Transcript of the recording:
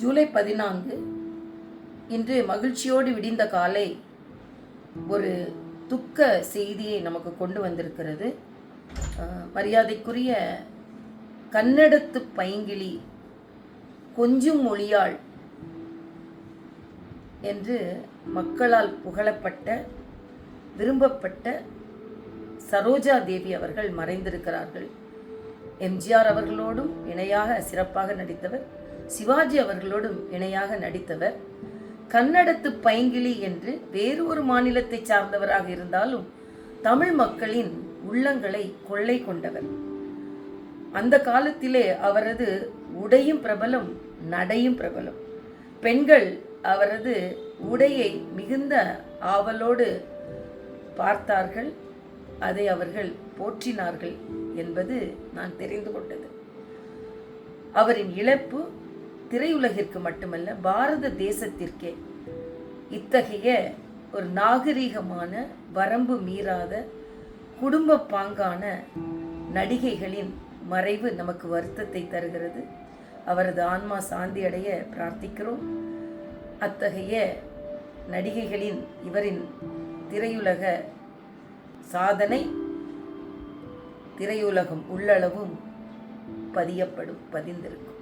ஜூலை பதினான்கு இன்று மகிழ்ச்சியோடு விடிந்த காலை ஒரு துக்க செய்தியை நமக்கு கொண்டு வந்திருக்கிறது. மரியாதைக்குரிய கன்னடத்து பைங்கிளி கொஞ்சும் மொழியாள் என்று மக்களால் புகழப்பட்ட விரும்பப்பட்ட சரோஜா தேவி அவர்கள் மறைந்திருக்கிறார்கள். எம்ஜிஆர் அவர்களோடும் இணையாக சிறப்பாக நடித்தவர் சிவாஜி அவர்களோடும் இணையாக நடித்தவர். கன்னடத்து பைங்கிளி என்று வேறு ஒரு மாநிலத்தை சார்ந்தவராக இருந்தாலும் தமிழ் மக்களின் உள்ளங்களை கொள்ளை கொண்டவர். அந்த காலத்திலே அவரது உடையும் பிரபலம் நடையும் பிரபலம். பெண்கள் அவரது உடையை மிகுந்த ஆவலோடு பார்த்தார்கள் அதை அவர்கள் போற்றினார்கள் என்பது நான் தெரிந்து கொண்டது. அவரின் இழப்பு திரையுலகிற்கு மட்டுமல்ல பாரத தேசத்திற்கே இத்தகைய ஒரு நாகரீகமான வரம்பு மீறாத குடும்ப பாங்கான நடிகைகளின் மறைவு நமக்கு வருத்தத்தை தருகிறது. அவரது ஆன்மா சாந்தி அடைய பிரார்த்திக்கிறோம். அத்தகைய நடிகைகளின் இவரின் திரையுலக சாதனை திரையுலகம் உள்ளளவும் பதியப்படும் பதிந்திருக்கும்.